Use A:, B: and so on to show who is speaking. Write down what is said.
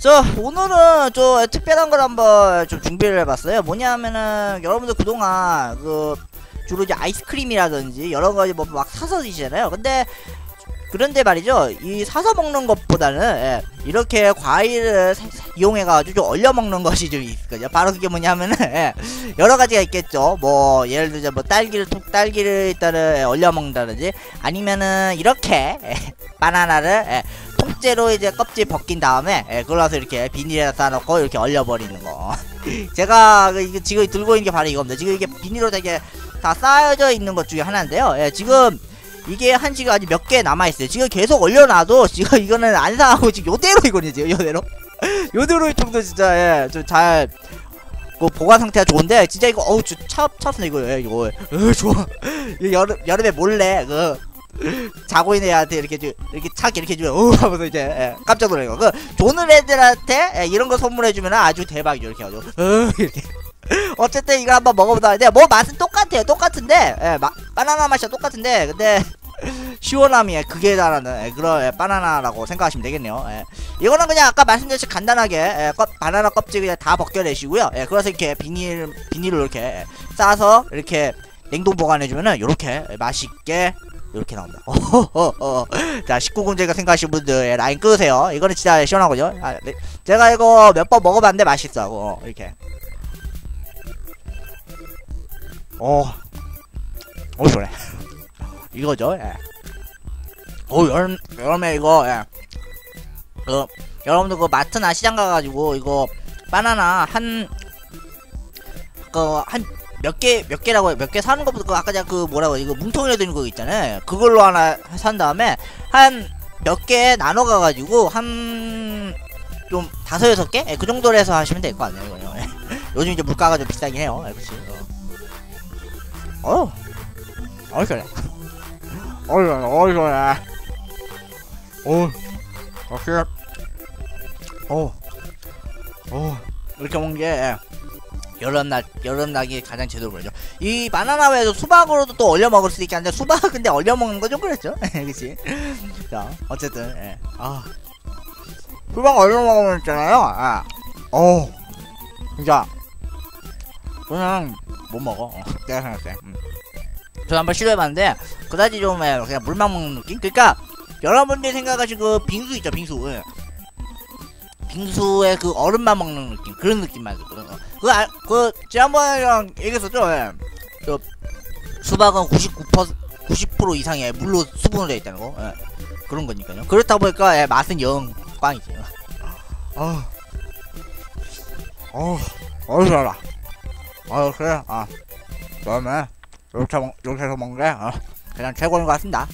A: 자 오늘은 좀 특별한 걸 한번 좀 준비를 해봤어요. 뭐냐면은 여러분들 그동안 그 주로 이제 아이스크림이라든지 여러 가지 뭐 막 사서 드시잖아요. 근데 그런데 말이죠. 이 사서 먹는 것보다는 예, 이렇게 과일을 사- 사- 이용해 가지고 좀 얼려 먹는 것이 좀 있거든요. 바로 그게 뭐냐면은 예, 여러 가지가 있겠죠. 뭐 예를 들자 뭐 딸기를 톡 딸기를 일단은 예, 얼려 먹는다든지 아니면은 이렇게 예, 바나나를 예, 통째로 이제 껍질 벗긴 다음에 예, 그걸 와서 이렇게 비닐에다 싸놓고 이렇게 얼려버리는 거. 제가 그 지금 들고 있는 게 바로 이겁니다. 지금 이게 비닐로 되게 다 쌓여져 있는 것 중에 하나인데요. 예, 지금 이게 한 지가 아직 몇 개 남아있어요. 지금 계속 얼려놔도 지금 이거는 안 상하고 지금 요대로 이거든요 지금 요대로. 요대로 정도 진짜 예, 좀잘 그 보관 상태가 좋은데 진짜 이거 어우 차 차서 이거 예, 이거. 어, 좋아. 여름 여름에 몰래 그 자고 있는 애한테 이렇게 좀 이렇게 착 이렇게 주면 어 하면서 이제 예, 깜짝 놀래고 그 조는 애들한테 예, 이런 거 선물해 주면 아주 대박이죠. 이렇게 해가지고 어 이렇게. 어쨌든 이거 한번 먹어보다 근데 뭐 맛은 똑같아요. 똑같은데 예, 마, 바나나 맛이 똑같은데 근데 시원함이 그게 달하는 예, 그런 예, 바나나라고 생각하시면 되겠네요. 예. 이거는 그냥 아까 말씀드렸듯이 간단하게 예, 껍, 바나나 껍질 그냥 다 벗겨내시고요. 예, 그래서 이렇게 비닐 비닐로 이렇게 예, 싸서 이렇게 냉동 보관해주면은 이렇게 맛있게 이렇게 나옵니다. 자, 19금제가 생각하시는 분들 예, 라인 끄세요. 이거는 진짜 시원하거든요. 아, 네. 제가 이거 몇 번 먹어봤는데 맛있어고 어, 이렇게. 어, 어 그래. 이거죠. 예. 어 여름 여름에 이거 예. 그 여러분들 그 마트나 시장 가가지고 이거 바나나 한 그 한 몇 개 몇 개라고 몇 개 사는 것보다 그 아까 제가 그 뭐라고 이거 뭉텅이로 되는 거 있잖아요. 그걸로 하나 산 다음에 한 몇 개 나눠 가가지고 한 좀 다섯 여섯 개? 예, 그 정도로 해서 하시면 될 거 아니에요. 이거요. 예. 요즘 이제 물가가 좀 비싸긴 해요. 예, 그치. 어. 어. 어, 그래. 어, 그래. 어, 그래. 어. 역시. 어. 어. 이렇게 먹는 게 예. 여름날 여름나기 가장 제대로 보이죠. 이 바나나 외에도 수박으로도 또 얼려 먹을 수 있긴 한데 수박 근데 얼려 먹는 거 좀 그랬죠. 그치? 자 어쨌든 예. 아 수박 얼려 먹으면 있잖아요. 아. 어 진짜 그냥 못 먹어. 어, 내가 생각해. 음. 저 한번 시도해봤는데 그다지 좀 예, 그냥 물만 먹는 느낌. 그러니까 여러분들이 생각하신 그 빙수 있죠 빙수. 예. 빙수에 그 얼음만 먹는 느낌 그런 느낌만 들거든. 어. 그, 아, 그, 지난번에랑 얘기했었죠? 예. 저, 수박은 99%, 90% 이상의 물로 수분으로 되어 있다는 거. 예. 그런 거니까요. 그렇다 보니까, 예, 맛은 영, 꽝이지. 아, 어, 어우, 잘라. 어, 그래, 아. 그러면, 이렇게 먹, 이렇게 해서 먹는 게, 어, 그냥 최고인 것 같습니다.